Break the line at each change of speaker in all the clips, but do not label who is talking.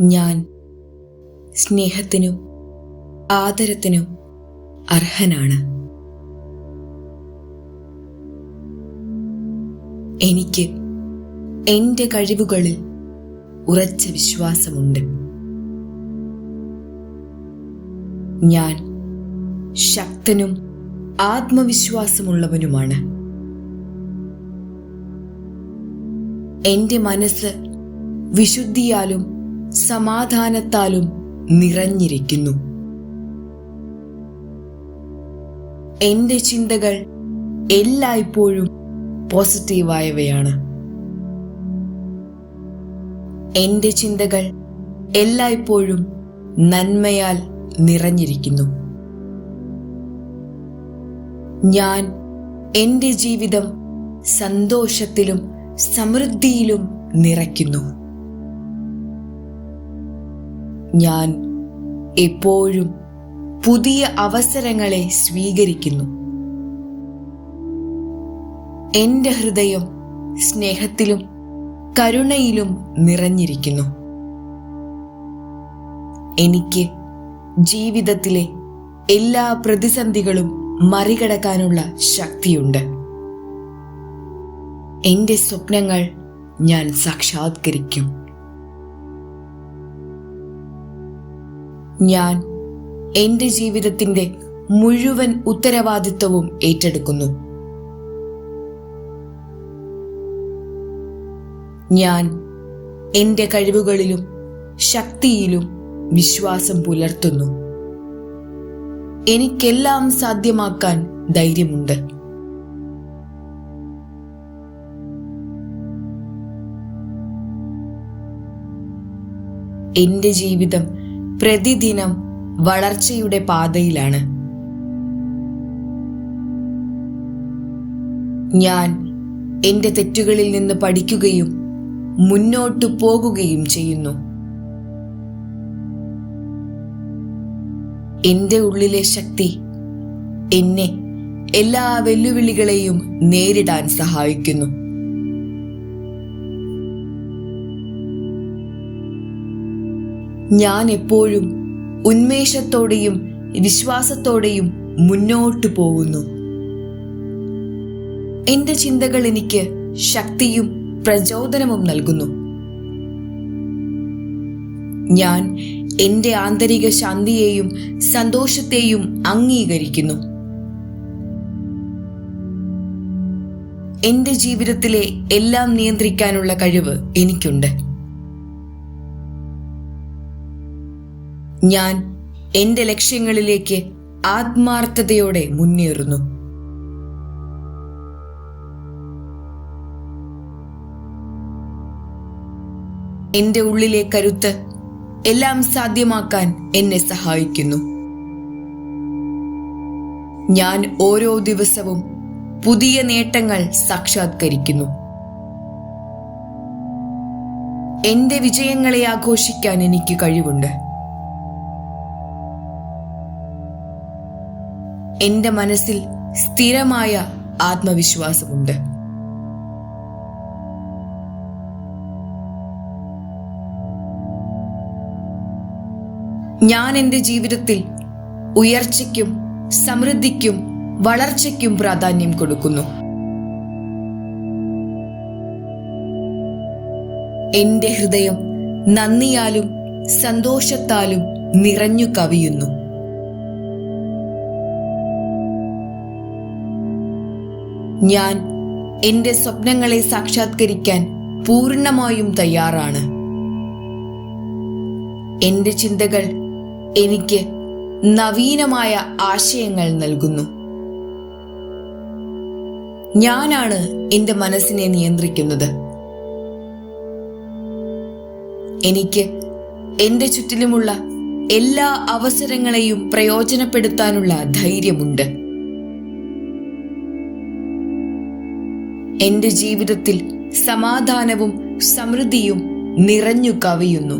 ഞാൻ സ്നേഹത്തിനും ആദരത്തിനും അർഹനാണ്. എനിക്ക് എന്റെ കഴിവുകളിൽ ഉറച്ച വിശ്വാസമുണ്ട്. ഞാൻ ശക്തനും ആത്മവിശ്വാസമുള്ളവനുമാണ്. എന്റെ മനസ്സ് വിശുദ്ധിയാലും സമാധാനത്താലും നിറഞ്ഞിരിക്കുന്നു. എന്റെ ചിന്തകൾ എല്ലായ്പ്പോഴും പോസിറ്റീവായവയാണ്. എന്റെ ചിന്തകൾ എല്ലായ്പ്പോഴും നന്മയാൽ നിറഞ്ഞിരിക്കുന്നു. ഞാൻ എന്റെ ജീവിതം സന്തോഷത്തിലും സമൃദ്ധിയിലും നിറയ്ക്കുന്നു. ഞാൻ എപ്പോഴും പുതിയ അവസരങ്ങളെ സ്വീകരിക്കുന്നു. എന്റെ ഹൃദയം സ്നേഹത്തിലും കരുണയിലും നിറഞ്ഞിരിക്കുന്നു. എനിക്ക് ജീവിതത്തിലെ എല്ലാ പ്രതിസന്ധികളും മറികടക്കാനുള്ള ശക്തിയുണ്ട്. എന്റെ സ്വപ്നങ്ങൾ ഞാൻ സാക്ഷാത്കരിക്കും. ഞാൻ എന്റെ ജീവിതത്തിന്റെ മുഴുവൻ ഉത്തരവാദിത്വവും ഏറ്റെടുക്കുന്നു. ഞാൻ എന്റെ കഴിവുകളിലും ശക്തിയിലും വിശ്വാസം പുലർത്തുന്നു. എനിക്കെല്ലാം സാധ്യമാക്കാൻ ധൈര്യമുണ്ട്. എന്റെ ജീവിതം പ്രതിദിനം വളർച്ചയുടെ പാതയിലാണ്. ഞാൻ എന്റെ തെറ്റുകളിൽ നിന്ന് പഠിക്കുകയും മുന്നോട്ട് പോകുകയും ചെയ്യുന്നു. എന്റെ ഉള്ളിലെ ശക്തി എന്നെ എല്ലാ വെല്ലുവിളികളെയും നേരിടാൻ സഹായിക്കുന്നു. ഞാൻ എപ്പോഴും ഉന്മേഷത്തോടെയും വിശ്വാസത്തോടെയും മുന്നോട്ടു പോകുന്നു. എന്റെ ചിന്തകൾ എനിക്ക് ശക്തിയും പ്രചോദനവും നൽകുന്നു. ഞാൻ എന്റെ ആന്തരിക ശാന്തിയെയും സന്തോഷത്തെയും അംഗീകരിക്കുന്നു. എന്റെ ജീവിതത്തിലെ എല്ലാം നിയന്ത്രിക്കാനുള്ള കഴിവ് എനിക്കുണ്ട്. ഞാൻ എന്റെ ലക്ഷ്യങ്ങളിലേക്ക് ആത്മാർത്ഥതയോടെ മുന്നേറുന്നു. എന്റെ ഉള്ളിലെ കരുത്ത് എല്ലാം സാധ്യമാക്കാൻ എന്നെ സഹായിക്കുന്നു. ഞാൻ ഓരോ ദിവസവും പുതിയ നേട്ടങ്ങൾ സാക്ഷാത്കരിക്കുന്നു. എന്റെ വിജയങ്ങളെ ആഘോഷിക്കാൻ എനിക്ക് കഴിവുണ്ട്. എന്റെ മനസ്സിൽ സ്ഥിരമായ ആത്മവിശ്വാസമുണ്ട്. ഞാൻ എന്റെ ജീവിതത്തിൽ ഉയർച്ചയ്ക്കും സമൃദ്ധിക്കും വളർച്ചയ്ക്കും പ്രാധാന്യം കൊടുക്കുന്നു. എന്റെ ഹൃദയം നന്ദിയാലും സന്തോഷത്താലും നിറഞ്ഞു കവിയുന്നു. ഞാൻ എന്റെ സ്വപ്നങ്ങളെ സാക്ഷാത്കരിക്കാൻ പൂർണമായും തയ്യാറാണ്. എന്റെ ചിന്തകൾ എനിക്ക് നവീനമായ ആശയങ്ങൾ നൽകുന്നു. ഞാനാണ് എന്റെ മനസ്സിനെ നിയന്ത്രിക്കുന്നത്. എനിക്ക് എന്റെ ചുറ്റിലുമുള്ള എല്ലാ അവസരങ്ങളെയും പ്രയോജനപ്പെടുത്താനുള്ള ധൈര്യമുണ്ട്. എന്റെ ജീവിതത്തിൽ സമാധാനവും സമൃദ്ധിയും നിറഞ്ഞു കവിയുന്നു.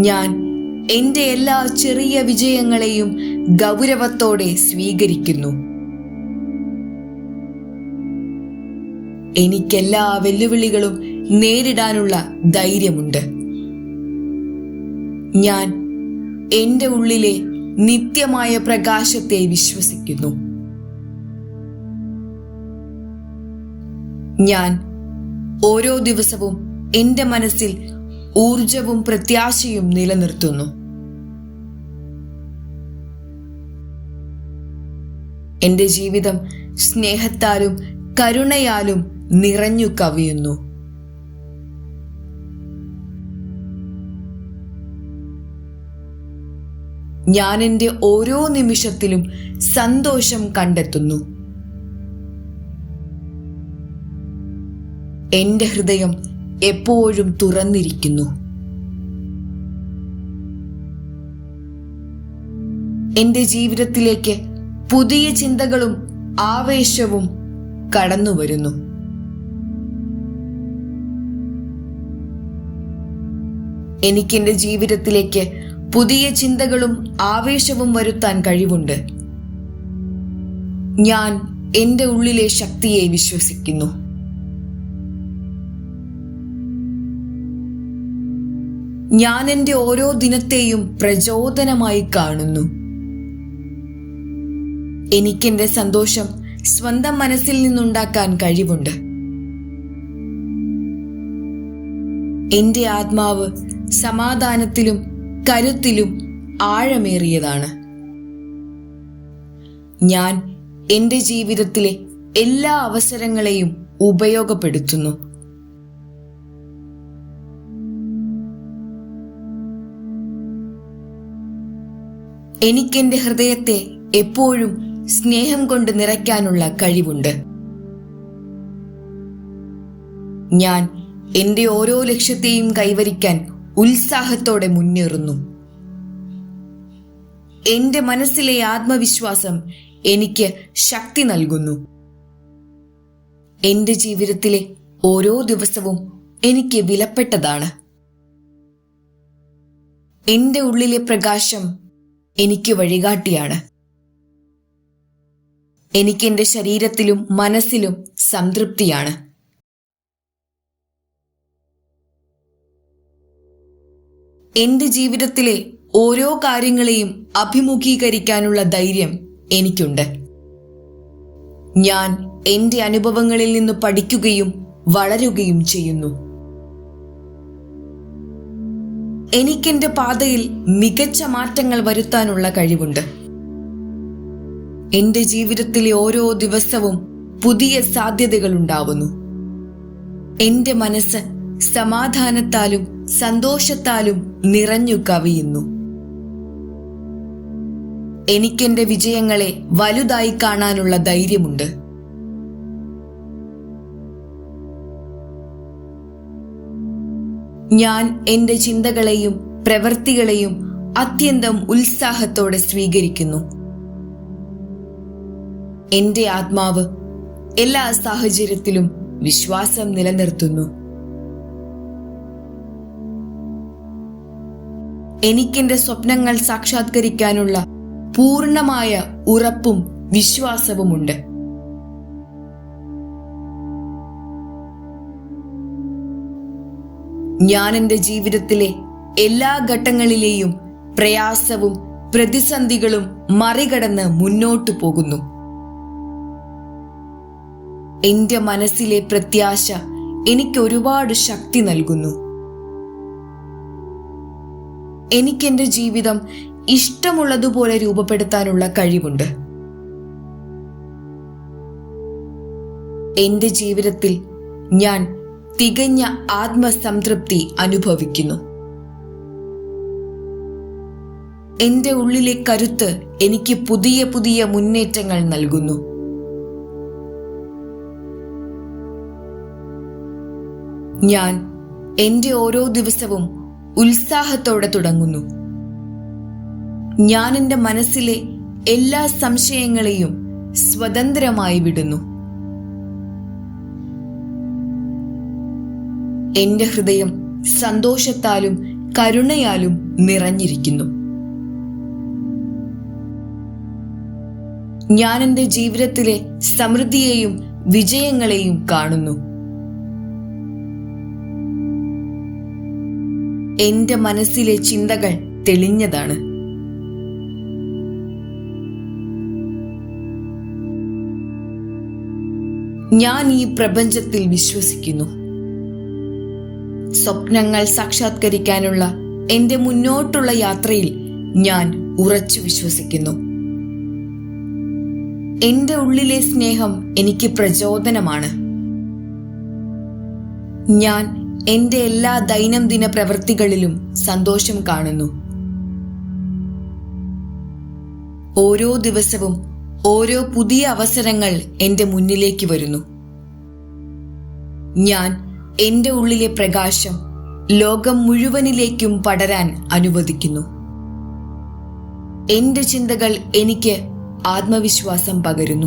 ഞാൻ എന്റെ എല്ലാ ചെറിയ വിജയങ്ങളെയും ഗൗരവത്തോടെ സ്വീകരിക്കുന്നു. എനിക്കെല്ലാ വെല്ലുവിളികളും നേരിടാനുള്ള ധൈര്യമുണ്ട്. ഞാൻ എന്റെ ഉള്ളിലെ നിത്യമായ പ്രകാശത്തെ വിശ്വസിക്കുന്നു. ഞാൻ ഓരോ ദിവസവും എന്റെ മനസ്സിൽ ഊർജവും പ്രത്യാശയും നിലനിർത്തുന്നു. എന്റെ ജീവിതം സ്നേഹത്താലും കരുണയാലും നിറഞ്ഞു കവിയുന്നു. ഞാൻ എന്റെ ഓരോ നിമിഷത്തിലും സന്തോഷം കണ്ടെത്തുന്നു. എന്റെ ഹൃദയം എപ്പോഴും തുറന്നിരിക്കുന്നു. എന്റെ ജീവിതത്തിലേക്ക് പുതിയ ചിന്തകളും ആവേശവും കടന്നു വരുന്നു. എനിക്ക് എന്റെ ജീവിതത്തിലേക്ക് പുതിയ ചിന്തകളും ആവേശവും വരുത്താൻ കഴിവുണ്ട്. ഞാൻ എന്റെ ഉള്ളിലെ ശക്തിയെ വിശ്വസിക്കുന്നു. ഞാൻ എന്റെ ഓരോ ദിനത്തെയും പ്രചോദനമായി കാണുന്നു. എനിക്കെന്റെ സന്തോഷം സ്വന്തം മനസ്സിൽ നിന്നുണ്ടാക്കാൻ കഴിവുണ്ട്. എന്റെ ആത്മാവ് സമാധാനത്തിലും കരുത്തിലും ആഴമേറിയതാണ്. ഞാൻ എന്റെ ജീവിതത്തിലെ എല്ലാ അവസരങ്ങളെയും ഉപയോഗപ്പെടുത്തുന്നു. എനിക്കെന്റെ ഹൃദയത്തെ എപ്പോഴും സ്നേഹം കൊണ്ട് നിറയ്ക്കാനുള്ള കഴിവുണ്ട്. ഞാൻ എന്റെ ഓരോ ലക്ഷ്യത്തെയും കൈവരിക്കാൻ ഉത്സാഹത്തോടെ മുന്നേറുന്നു. എന്റെ മനസ്സിലെ ആത്മവിശ്വാസം എനിക്ക് ശക്തി നൽകുന്നു. എന്റെ ജീവിതത്തിലെ ഓരോ ദിവസവും എനിക്ക് വിലപ്പെട്ടതാണ്. എന്റെ ഉള്ളിലെ പ്രകാശം എനിക്ക് വഴികാട്ടിയാണ്. എനിക്ക് എന്റെ ശരീരത്തിലും മനസ്സിലും സംതൃപ്തിയാണ്. എന്റെ ജീവിതത്തിലെ ഓരോ കാര്യങ്ങളെയും അഭിമുഖീകരിക്കാനുള്ള ധൈര്യം എനിക്കുണ്ട്. ഞാൻ എന്റെ അനുഭവങ്ങളിൽ നിന്ന് പഠിക്കുകയും വളരുകയും ചെയ്യുന്നു. എനിക്കെന്റെ പാതയിൽ മികച്ച മാറ്റങ്ങൾ വരുത്താനുള്ള കഴിവുണ്ട്. എന്റെ ജീവിതത്തിലെ ഓരോ ദിവസവും പുതിയ സാധ്യതകൾ ഉണ്ടാവുന്നു. എന്റെ മനസ്സ് സമാധാനത്താലും സന്തോഷത്താലും നിറഞ്ഞു കവിയുന്നു. എനിക്കെന്റെ വിജയങ്ങളെ വലുതായി കാണാനുള്ള ധൈര്യമുണ്ട്. ഞാൻ എന്റെ ചിന്തകളെയും പ്രവൃത്തികളെയും അത്യന്തം ഉത്സാഹത്തോടെ സ്വീകരിക്കുന്നു. എന്റെ ആത്മാവ് എല്ലാ സാഹചര്യത്തിലും വിശ്വാസം നിലനിർത്തുന്നു. എനിക്കെന്റെ സ്വപ്നങ്ങൾ സാക്ഷാത്കരിക്കാനുള്ള പൂർണമായ ഉറപ്പും വിശ്വാസവുമുണ്ട്. ഞാൻ എന്റെ ജീവിതത്തിലെ എല്ലാ ഘട്ടങ്ങളിലെയും പ്രയാസവും പ്രതിസന്ധികളും മറികടന്ന് മുന്നോട്ടു പോകുന്നു. എന്റെ മനസ്സിലെ പ്രത്യാശ എനിക്ക് ഒരുപാട് ശക്തി നൽകുന്നു. എനിക്കെന്റെ ജീവിതം ഇഷ്ടമുള്ളതുപോലെ രൂപപ്പെടുത്താനുള്ള കഴിവുണ്ട്. എന്റെ ജീവിതത്തിൽ ഞാൻ തികഞ്ഞ ആത്മസംതൃപ്തി അനുഭവിക്കുന്നു. എന്റെ ഉള്ളിലെ കരുത്ത് എനിക്ക് പുതിയ പുതിയ മുന്നേറ്റങ്ങൾ നൽകുന്നു. ഞാൻ എന്റെ ഓരോ ദിവസവും ഉത്സാഹത്തോടെ തുടങ്ങുന്നു. ഞാൻ എന്റെ മനസ്സിലെ എല്ലാ സംശയങ്ങളെയും സ്വതന്ത്രമായി വിടുന്നു. എന്റെ ഹൃദയം സന്തോഷത്താലും കരുണയാലും നിറഞ്ഞിരിക്കുന്നു. ഞാൻ എന്റെ ജീവിതത്തിലെ സമൃദ്ധിയെയും വിജയങ്ങളെയും കാണുന്നു. എന്റെ മനസ്സിലെ ചിന്തകൾ തെളിഞ്ഞതാണ്. ഞാൻ ഈ പ്രപഞ്ചത്തിൽ വിശ്വസിക്കുന്നു. സ്വപ്നങ്ങൾ സാക്ഷാത്കരിക്കാനുള്ള എന്റെ മുന്നോട്ടുള്ള യാത്രയിൽ ഞാൻ ഉറച്ചു വിശ്വസിക്കുന്നു. എന്റെ ഉള്ളിലെ സ്നേഹം എനിക്ക് പ്രചോദനമാണ്. ഞാൻ എന്റെ എല്ലാ ദൈനംദിന പ്രവൃത്തികളിലും സന്തോഷം കാണുന്നു. ഓരോ ദിവസവും ഓരോ പുതിയ അവസരങ്ങൾ എന്റെ മുന്നിലേക്ക് വരുന്നു. ഞാൻ എന്റെ ഉള്ളിലെ പ്രകാശം ലോകം മുഴുവനിലേക്കും പടരാൻ അനുവദിക്കുന്നു. എന്റെ ചിന്തകൾ എനിക്ക് ആത്മവിശ്വാസം പകരുന്നു.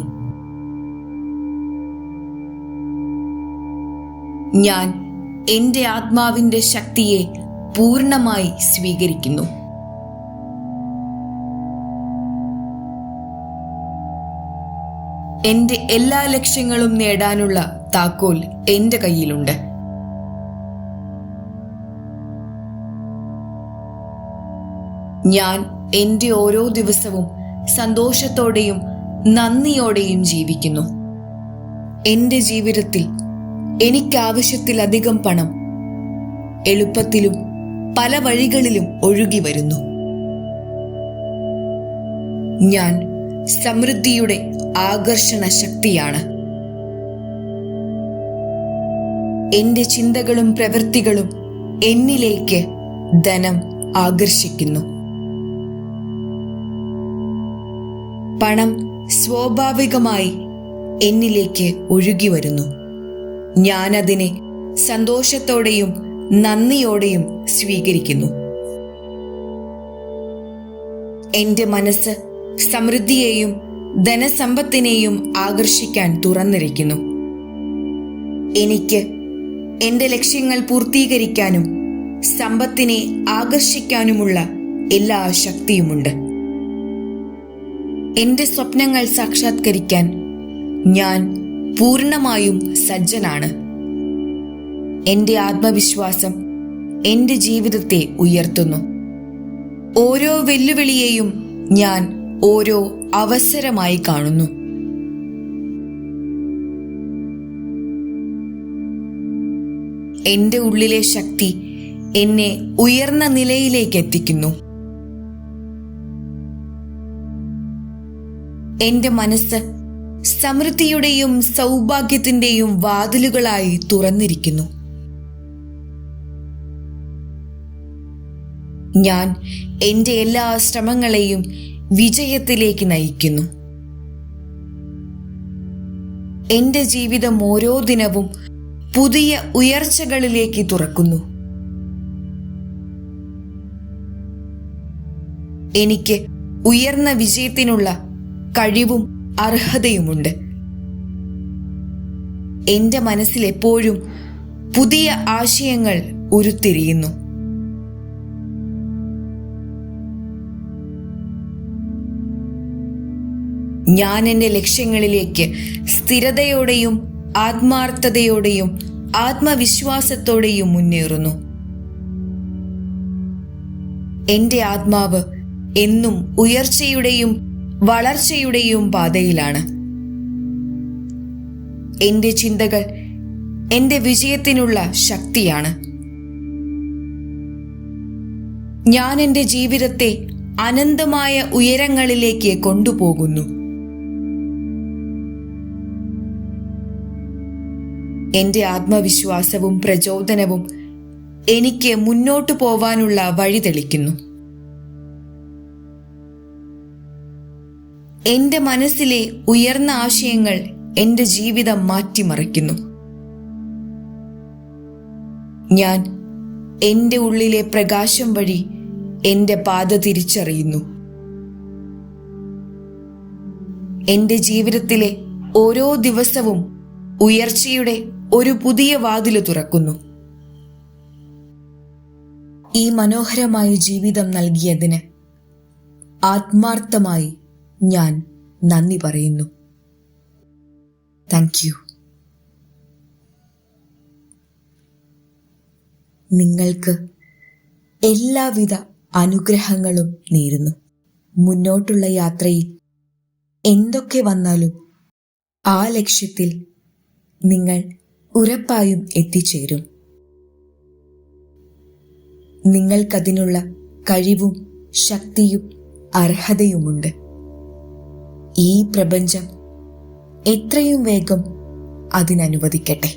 ഞാൻ എന്റെ ആത്മാവിന്റെ ശക്തിയെ പൂർണമായി സ്വീകരിക്കുന്നു. എന്റെ എല്ലാ ലക്ഷ്യങ്ങളും നേടാനുള്ള താക്കോൽ എന്റെ കയ്യിലുണ്ട്. ഞാൻ എന്റെ ഓരോ ദിവസവും സന്തോഷത്തോടെയും നന്ദിയോടെയും ജീവിക്കുന്നു. എന്റെ ജീവിതത്തിൽ എനിക്കാവശ്യത്തിലധികം പണം എളുപ്പത്തിലും പല വഴികളിലും ഒഴുകി വരുന്നു. ഞാൻ സമൃദ്ധിയുടെ ആകർഷണ ശക്തിയാണ്. എന്റെ ചിന്തകളും പ്രവൃത്തികളും എന്നിലേക്ക് ധനം ആകർഷിക്കുന്നു. പണം സ്വാഭാവികമായി എന്നിലേക്ക് ഒഴുകി വരുന്നു. ഞാനതിനെ സന്തോഷത്തോടെയും നന്ദിയോടെയും സ്വീകരിക്കുന്നു. എന്റെ മനസ്സ് സമൃദ്ധിയെയും ധനസമ്പത്തിനെയും ആകർഷിക്കാൻ തുറന്നിരിക്കുന്നു. എനിക്ക് എന്റെ ലക്ഷ്യങ്ങൾ പൂർത്തീകരിക്കാനും സമ്പത്തിനെ ആകർഷിക്കാനുമുള്ള എല്ലാ ശക്തിയുമുണ്ട്. എന്റെ സ്വപ്നങ്ങൾ സാക്ഷാത്കരിക്കാൻ ഞാൻ പൂർണമായും സജ്ജനാണ്. എന്റെ ആത്മവിശ്വാസം എന്റെ ജീവിതത്തെ ഉയർത്തുന്നു. ഓരോ വെല്ലുവിളിയെയും ഞാൻ ഓരോ അവസരമായി കാണുന്നു. എന്റെ ഉള്ളിലെ ശക്തി എന്നെ ഉയർന്ന നിലയിലേക്ക് എത്തിക്കുന്നു. എന്റെ മനസ്സ് സമൃദ്ധിയുടെയും സൗഭാഗ്യത്തിന്റെയും വാതിലുകളായി തുറന്നിരിക്കുന്നു. ഞാൻ എന്റെ എല്ലാ ശ്രമങ്ങളെയും വിജയത്തിലേക്ക് നയിക്കുന്നു. എന്റെ ജീവിതം ഓരോ ദിനവും പുതിയ ഉയർച്ചകളിലേക്ക് തുറക്കുന്നു. എനിക്ക് ഉയർന്ന വിജയത്തിനുള്ള കഴിവും അർഹതയുമുണ്ട്. എന്റെ മനസ്സിൽ എപ്പോഴും പുതിയ ആശയങ്ങൾ ഉരുത്തിരിയുന്നു. ഞാൻ എന്റെ ലക്ഷ്യങ്ങളിലേക്ക് സ്ഥിരതയോടെയും ആത്മാർത്ഥതയോടെയും ആത്മവിശ്വാസത്തോടെയും മുന്നേറുന്നു. എന്റെ ആത്മാവ് എന്നും ഉയർച്ചയുടെയും വളർച്ചയുടെയും പാതയിലാണ്. എന്റെ ചിന്തകൾ എന്റെ വിജയത്തിനുള്ള ശക്തിയാണ്. ഞാൻ എന്റെ ജീവിതത്തെ അനന്തമായ ഉയരങ്ങളിലേക്ക് കൊണ്ടുപോകുന്നു. എന്റെ ആത്മവിശ്വാസവും പ്രചോദനവും എനിക്ക് മുന്നോട്ടു പോവാനുള്ള വഴി തെളിക്കുന്നു. എന്റെ മനസ്സിലെ ഉയർന്ന ആശയങ്ങൾ എന്റെ ജീവിതം മാറ്റിമറിക്കുന്നു. ഞാൻ എന്റെ ഉള്ളിലെ പ്രകാശം വഴി എന്റെ പാത തിരിച്ചറിയുന്നു. എന്റെ ജീവിതത്തിലെ ഓരോ ദിവസവും ഉയർച്ചയുടെ ഒരു പുതിയ വാതിൽ തുറക്കുന്നു. ഈ മനോഹരമായ ജീവിതം നൽകിയതിന് ആത്മാർത്ഥമായി ഞാൻ നന്ദി പറയുന്നു. താങ്ക് യു നിങ്ങൾക്ക് എല്ലാവിധ അനുഗ്രഹങ്ങളും നേരുന്നു. മുന്നോട്ടുള്ള യാത്രയിൽ എന്തൊക്കെ വന്നാലും ആ ലക്ഷ്യത്തിൽ നിങ്ങൾ ഉറപ്പായും എത്തിച്ചേരും. നിങ്ങൾക്കതിനുള്ള കഴിവും ശക്തിയും അർഹതയുമുണ്ട്. ഈ പ്രപഞ്ചം എത്രയും വേഗം അതിനനുവദിക്കട്ടെ.